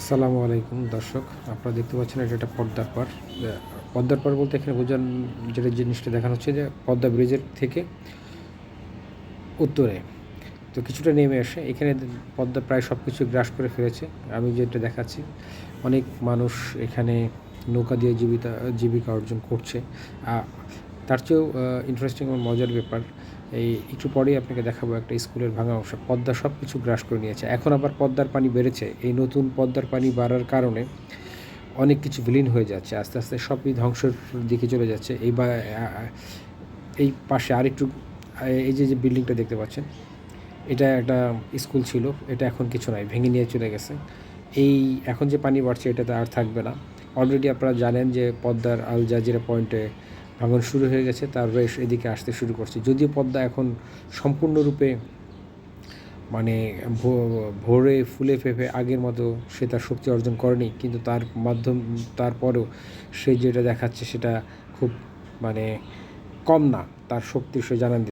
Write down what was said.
আসসালামু আলাইকুম, দর্শক। আপনারা দেখতে পাচ্ছেন এটা একটা পদ্মার পার পদ্মার পার বলতে এখানে বোঝান যেটা জিনিসটা দেখানো হচ্ছে যে পদ্মা ব্রিজের থেকে উত্তরে। তো কিছুটা নেমে আসে। এখানে পদ্মা প্রায় সব কিছু গ্রাস করে ফেলেছে। আমি যেটা দেখাচ্ছি, অনেক মানুষ এখানে নৌকা দিয়ে জীবিকা জীবিকা অর্জন করছে। তার চেয়েও ইন্টারেস্টিং এবং মজার ব্যাপার, এই একটু পরেই আপনাকে দেখাবো একটা স্কুলের ভাঙা অংশ। পদ্মা সব কিছু গ্রাস করে নিয়েছে। এখন আবার পদ্মার পানি বেড়েছে। এই নতুন পদ্মার পানি বাড়ার কারণে অনেক কিছু বিলীন হয়ে যাচ্ছে। আস্তে আস্তে সবই ধ্বংসের দিকে চলে যাচ্ছে। এই বা এই পাশে আরেকটু এই যে যে বিল্ডিংটা দেখতে পাচ্ছেন, এটা একটা স্কুল ছিল। এটা এখন কিছু নাই, ভেঙে নিয়ে চলে গেছে। এই এখন যে পানি বাড়ছে, এটাতে আর থাকবে না। অলরেডি আপনারা জানেন যে পদ্মার আল জাজিরা পয়েন্টে ভাঙন শুরু হয়ে গেছে, তার এদিকে আসতে শুরু করছে। যদিও পদ্মা এখন সম্পূর্ণরূপে মানে ভোরে ফুলে ফেপে আগের মতো সে তার শক্তি অর্জন করেনি, কিন্তু তার মাধ্যম, তারপরেও সে যেটা দেখাচ্ছে সেটা খুব মানে কম না। তার শক্তি সে জানান